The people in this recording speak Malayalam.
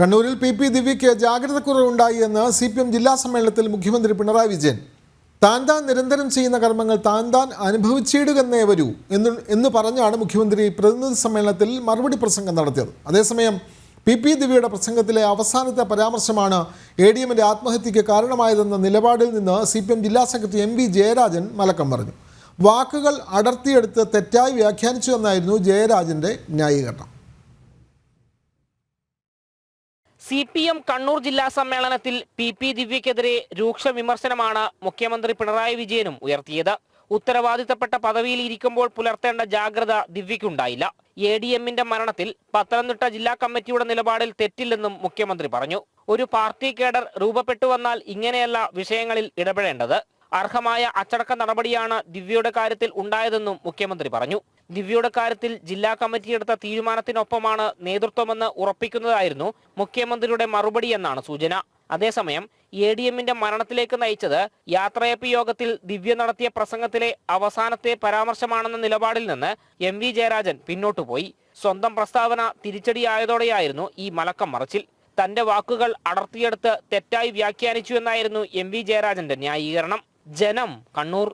കണ്ണൂരിൽ പി പി ദിവ്യയ്ക്ക് ജാഗ്രത കുറവുണ്ടായി എന്ന് സി പി എം ജില്ലാ സമ്മേളനത്തിൽ മുഖ്യമന്ത്രി പിണറായി വിജയൻ. താൻ താൻ നിരന്തരം ചെയ്യുന്ന കർമ്മങ്ങൾ താൻ താൻ അനുഭവിച്ചിടുകന്നേ വരൂ എന്ന് എന്ന് പറഞ്ഞാണ് മുഖ്യമന്ത്രി പ്രതിനിധി സമ്മേളനത്തിൽ മറുപടി പ്രസംഗം നടത്തിയത്. അതേസമയം പി പി ദിവ്യയുടെ പ്രസംഗത്തിലെ അവസാനത്തെ പരാമർശമാണ് എ ഡി എമ്മിന്റെ ആത്മഹത്യയ്ക്ക് കാരണമായതെന്ന നിലപാടിൽ നിന്ന് സി പി എം ജില്ലാ സെക്രട്ടറി എം വി ജയരാജൻ മലക്കം പറഞ്ഞു. വാക്കുകൾ അടർത്തിയെടുത്ത് തെറ്റായി വ്യാഖ്യാനിച്ചു എന്നായിരുന്നു ജയരാജന്റെ ന്യായീകരണം. സി പി എം കണ്ണൂർ ജില്ലാ സമ്മേളനത്തിൽ പി പി ദിവ്യക്കെതിരെ രൂക്ഷ വിമർശനമാണ് മുഖ്യമന്ത്രി പിണറായി വിജയനും ഉയർത്തിയത്. ഉത്തരവാദിത്തപ്പെട്ട പദവിയിൽ ഇരിക്കുമ്പോൾ പുലർത്തേണ്ട ജാഗ്രത ദിവ്യക്കുണ്ടായില്ല. എ ഡി എമ്മിന്റെ മരണത്തിൽ പത്തനംതിട്ട ജില്ലാ കമ്മിറ്റിയുടെ നിലപാടിൽ തെറ്റില്ലെന്നും മുഖ്യമന്ത്രി പറഞ്ഞു. ഒരു പാർട്ടി കേഡർ രൂപപ്പെട്ടു വന്നാൽ ഇങ്ങനെയല്ല വിഷയങ്ങളിൽ ഇടപെടേണ്ടത്. അർഹമായ അച്ചടക്ക നടപടിയാണ് ദിവ്യയുടെ കാര്യത്തിൽ ഉണ്ടായതെന്നും മുഖ്യമന്ത്രി പറഞ്ഞു. ദിവ്യയുടെ കാര്യത്തിൽ ജില്ലാ കമ്മിറ്റി എടുത്ത തീരുമാനത്തിനൊപ്പമാണ് നേതൃത്വമെന്ന് ഉറപ്പിക്കുന്നതായിരുന്നു മുഖ്യമന്ത്രിയുടെ മറുപടി എന്നാണ് സൂചന. അതേസമയം എ ഡി എമ്മിന്റെ മരണത്തിലേക്ക് നയിച്ചത് യാത്രയപ്പ് യോഗത്തിൽ ദിവ്യ നടത്തിയ പ്രസംഗത്തിലെ അവസാനത്തെ പരാമർശമാണെന്ന നിലപാടിൽ നിന്ന് എം വി ജയരാജൻ പിന്നോട്ടു പോയി. സ്വന്തം പ്രസ്താവന തിരിച്ചടിയായതോടെയായിരുന്നു ഈ മലക്കം മറച്ചിൽ. തന്റെ വാക്കുകൾ അടർത്തിയെടുത്ത് തെറ്റായി വ്യാഖ്യാനിച്ചു എന്നായിരുന്നു എം വി ജയരാജന്റെ ന്യായീകരണം. ജനം കണ്ണൂർ.